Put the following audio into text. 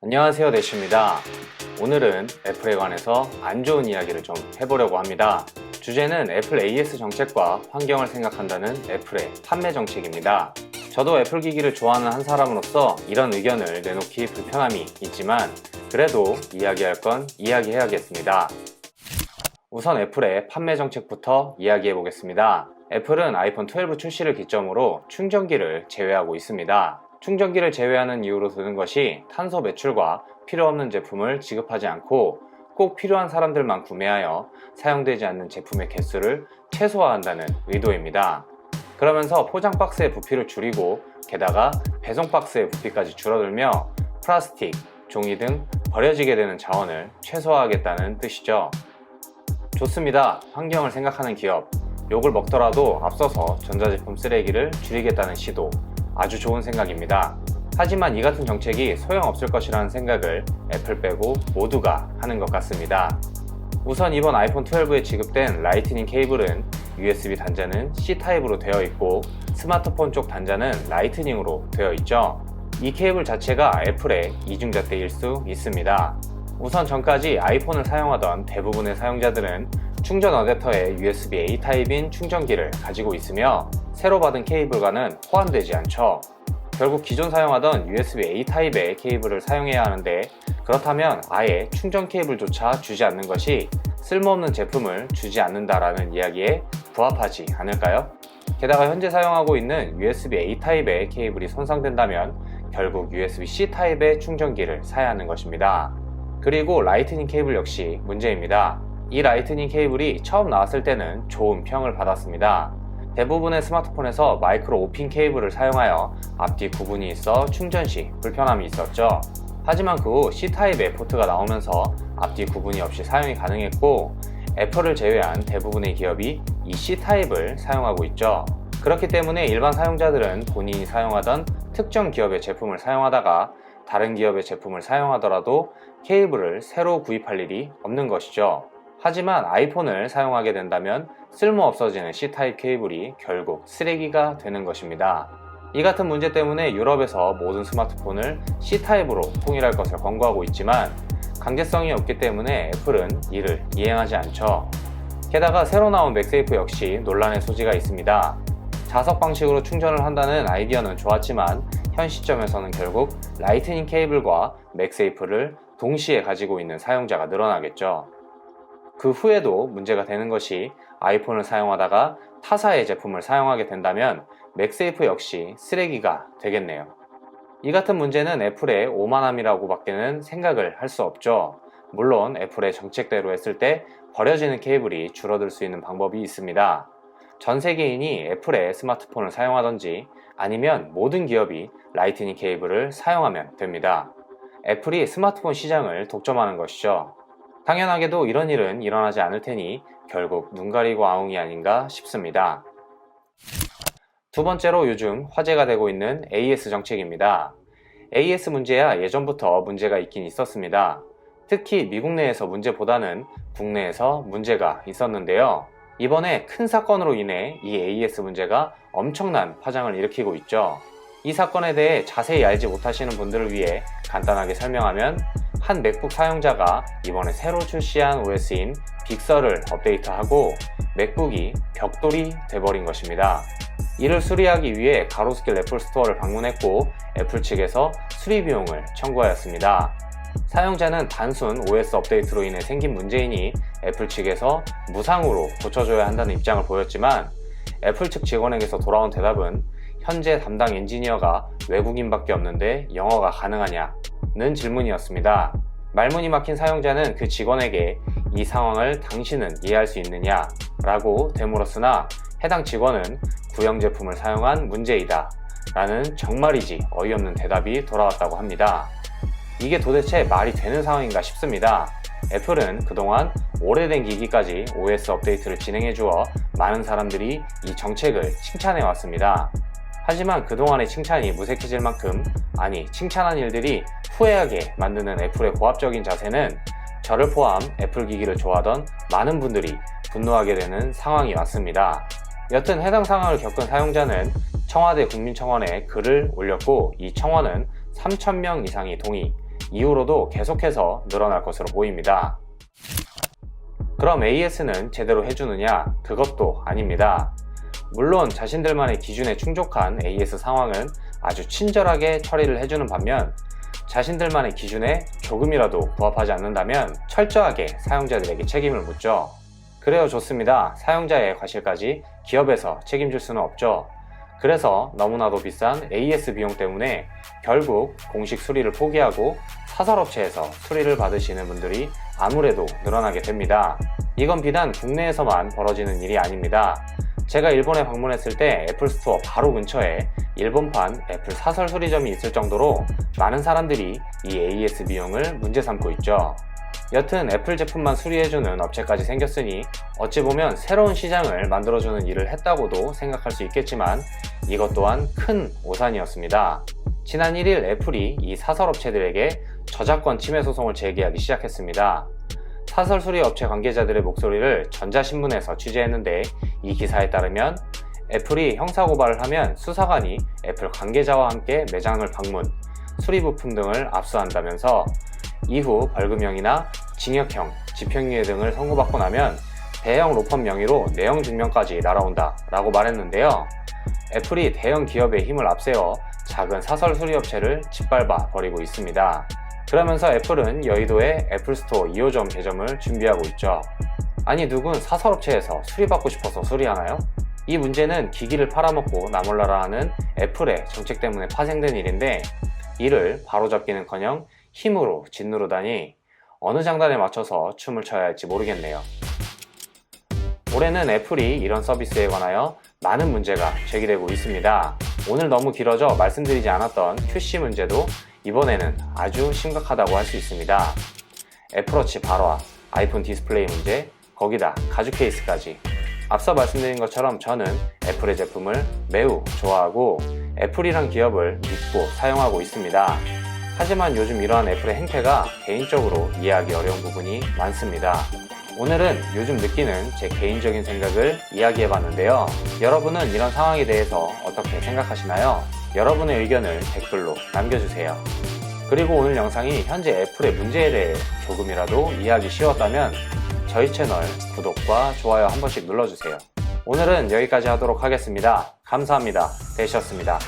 안녕하세요 대시입니다. 오늘은 애플에 관해서 안 좋은 이야기를 좀 해보려고 합니다. 주제는 애플 AS 정책과 환경을 생각한다는 애플의 판매 정책입니다. 저도 애플 기기를 좋아하는 한 사람으로서 이런 의견을 내놓기 불편함이 있지만 그래도 이야기할 건 이야기해야겠습니다. 우선 애플의 판매 정책부터 이야기해 보겠습니다. 애플은 아이폰 12 출시를 기점으로 충전기를 제외하고 있습니다. 충전기를 제외하는 이유로 드는 것이 탄소 배출과 필요 없는 제품을 지급하지 않고 꼭 필요한 사람들만 구매하여 사용되지 않는 제품의 개수를 최소화한다는 의도입니다. 그러면서 포장 박스의 부피를 줄이고 게다가 배송 박스의 부피까지 줄어들며 플라스틱, 종이 등 버려지게 되는 자원을 최소화하겠다는 뜻이죠. 좋습니다. 환경을 생각하는 기업. 욕을 먹더라도 앞서서 전자제품 쓰레기를 줄이겠다는 시도. 아주 좋은 생각입니다. 하지만 이 같은 정책이 소용없을 것이라는 생각을 애플 빼고 모두가 하는 것 같습니다. 우선 이번 아이폰 12에 지급된 라이트닝 케이블은 USB 단자는 C타입으로 되어 있고 스마트폰 쪽 단자는 라이트닝으로 되어 있죠. 이 케이블 자체가 애플의 이중잣대일 수 있습니다. 우선 전까지 아이폰을 사용하던 대부분의 사용자들은 충전 어댑터에 USB A 타입인 충전기를 가지고 있으며 새로 받은 케이블과는 호환되지 않죠. 결국 기존 사용하던 USB A 타입의 케이블을 사용해야 하는데 그렇다면 아예 충전 케이블조차 주지 않는 것이 쓸모없는 제품을 주지 않는다라는 이야기에 부합하지 않을까요? 게다가 현재 사용하고 있는 USB A 타입의 케이블이 손상된다면 결국 USB C 타입의 충전기를 사야 하는 것입니다. 그리고 라이트닝 케이블 역시 문제입니다. 이 라이트닝 케이블이 처음 나왔을 때는 좋은 평을 받았습니다. 대부분의 스마트폰에서 마이크로 5핀 케이블을 사용하여 앞뒤 구분이 있어 충전 시 불편함이 있었죠. 하지만 그 후 C타입의 포트가 나오면서 앞뒤 구분이 없이 사용이 가능했고 애플을 제외한 대부분의 기업이 이 C타입을 사용하고 있죠. 그렇기 때문에 일반 사용자들은 본인이 사용하던 특정 기업의 제품을 사용하다가 다른 기업의 제품을 사용하더라도 케이블을 새로 구입할 일이 없는 것이죠. 하지만 아이폰을 사용하게 된다면 쓸모 없어지는 C타입 케이블이 결국 쓰레기가 되는 것입니다. 이 같은 문제 때문에 유럽에서 모든 스마트폰을 C타입으로 통일할 것을 권고하고 있지만 강제성이 없기 때문에 애플은 이를 이행하지 않죠. 게다가 새로 나온 맥세이프 역시 논란의 소지가 있습니다. 자석 방식으로 충전을 한다는 아이디어는 좋았지만 현 시점에서는 결국 라이트닝 케이블과 맥세이프를 동시에 가지고 있는 사용자가 늘어나겠죠. 그 후에도 문제가 되는 것이 아이폰을 사용하다가 타사의 제품을 사용하게 된다면 맥세이프 역시 쓰레기가 되겠네요. 이 같은 문제는 애플의 오만함이라고 밖에는 생각을 할 수 없죠. 물론 애플의 정책대로 했을 때 버려지는 케이블이 줄어들 수 있는 방법이 있습니다. 전 세계인이 애플의 스마트폰을 사용하던지 아니면 모든 기업이 라이트닝 케이블을 사용하면 됩니다. 애플이 스마트폰 시장을 독점하는 것이죠. 당연하게도 이런 일은 일어나지 않을 테니 결국 눈 가리고 아웅이 아닌가 싶습니다. 두 번째로 요즘 화제가 되고 있는 AS 정책입니다. AS 문제야 예전부터 문제가 있긴 있었습니다. 특히 미국 내에서 문제보다는 국내에서 문제가 있었는데요. 이번에 큰 사건으로 인해 이 AS 문제가 엄청난 파장을 일으키고 있죠. 이 사건에 대해 자세히 알지 못하시는 분들을 위해 간단하게 설명하면 한 맥북 사용자가 이번에 새로 출시한 OS인 빅서를 업데이트하고 맥북이 벽돌이 돼버린 것입니다. 이를 수리하기 위해 가로수길 애플 스토어를 방문했고 애플 측에서 수리 비용을 청구하였습니다. 사용자는 단순 OS 업데이트로 인해 생긴 문제이니 애플 측에서 무상으로 고쳐줘야 한다는 입장을 보였지만 애플 측 직원에게서 돌아온 대답은 현재 담당 엔지니어가 외국인밖에 없는데 영어가 가능하냐는 질문이었습니다. 말문이 막힌 사용자는 그 직원에게 이 상황을 당신은 이해할 수 있느냐 라고 되물었으나 해당 직원은 구형 제품을 사용한 문제이다 라는 정말이지 어이없는 대답이 돌아왔다고 합니다. 이게 도대체 말이 되는 상황인가 싶습니다. 애플은 그동안 오래된 기기까지 OS 업데이트를 진행해 주어 많은 사람들이 이 정책을 칭찬해 왔습니다. 하지만 그동안의 칭찬이 무색해질 만큼 아니 칭찬한 일들이 후회하게 만드는 애플의 고압적인 자세는 저를 포함 애플 기기를 좋아하던 많은 분들이 분노하게 되는 상황이 왔습니다. 여튼 해당 상황을 겪은 사용자는 청와대 국민청원에 글을 올렸고 이 청원은 3,000명 이상이 동의, 이후로도 계속해서 늘어날 것으로 보입니다. 그럼 AS는 제대로 해주느냐? 그것도 아닙니다. 물론 자신들만의 기준에 충족한 AS 상황은 아주 친절하게 처리를 해주는 반면 자신들만의 기준에 조금이라도 부합하지 않는다면 철저하게 사용자들에게 책임을 묻죠. 그래요 좋습니다. 사용자의 과실까지 기업에서 책임질 수는 없죠. 그래서 너무나도 비싼 AS 비용 때문에 결국 공식 수리를 포기하고 사설업체에서 수리를 받으시는 분들이 아무래도 늘어나게 됩니다. 이건 비단 국내에서만 벌어지는 일이 아닙니다. 제가 일본에 방문했을 때 애플 스토어 바로 근처에 일본판 애플 사설 수리점이 있을 정도로 많은 사람들이 이 AS 비용을 문제 삼고 있죠. 여튼 애플 제품만 수리해주는 업체까지 생겼으니 어찌 보면 새로운 시장을 만들어주는 일을 했다고도 생각할 수 있겠지만 이것 또한 큰 오산이었습니다. 지난 1일 애플이 이 사설업체들에게 저작권 침해 소송을 제기하기 시작했습니다. 사설 수리 업체 관계자들의 목소리를 전자신문에서 취재했는데 이 기사에 따르면 애플이 형사고발을 하면 수사관이 애플 관계자와 함께 매장을 방문, 수리 부품 등을 압수한다면서 이후 벌금형이나 징역형, 집행유예 등을 선고받고 나면 대형 로펌 명의로 내용 증명까지 날아온다 라고 말했는데요. 애플이 대형 기업의 힘을 앞세워 작은 사설 수리업체를 짓밟아 버리고 있습니다. 그러면서 애플은 여의도에 애플스토어 2호점 개점을 준비하고 있죠. 아니 누군 사설업체에서 수리받고 싶어서 수리하나요? 이 문제는 기기를 팔아먹고 나몰라라 하는 애플의 정책 때문에 파생된 일인데 이를 바로잡기는커녕 힘으로 짓누르다니 어느 장단에 맞춰서 춤을 춰야 할지 모르겠네요. 올해는 애플이 이런 서비스에 관하여 많은 문제가 제기되고 있습니다. 오늘 너무 길어져 말씀드리지 않았던 QC 문제도 이번에는 아주 심각하다고 할 수 있습니다. 애플워치 발화, 아이폰 디스플레이 문제, 거기다 가죽 케이스까지. 앞서 말씀드린 것처럼 저는 애플의 제품을 매우 좋아하고 애플이란 기업을 믿고 사용하고 있습니다. 하지만 요즘 이러한 애플의 행태가 개인적으로 이해하기 어려운 부분이 많습니다. 오늘은 요즘 느끼는 제 개인적인 생각을 이야기해 봤는데요. 여러분은 이런 상황에 대해서 어떻게 생각하시나요? 여러분의 의견을 댓글로 남겨주세요. 그리고 오늘 영상이 현재 애플의 문제에 대해 조금이라도 이해하기 쉬웠다면 저희 채널 구독과 좋아요 한 번씩 눌러주세요. 오늘은 여기까지 하도록 하겠습니다. 감사합니다. 되셨습니다.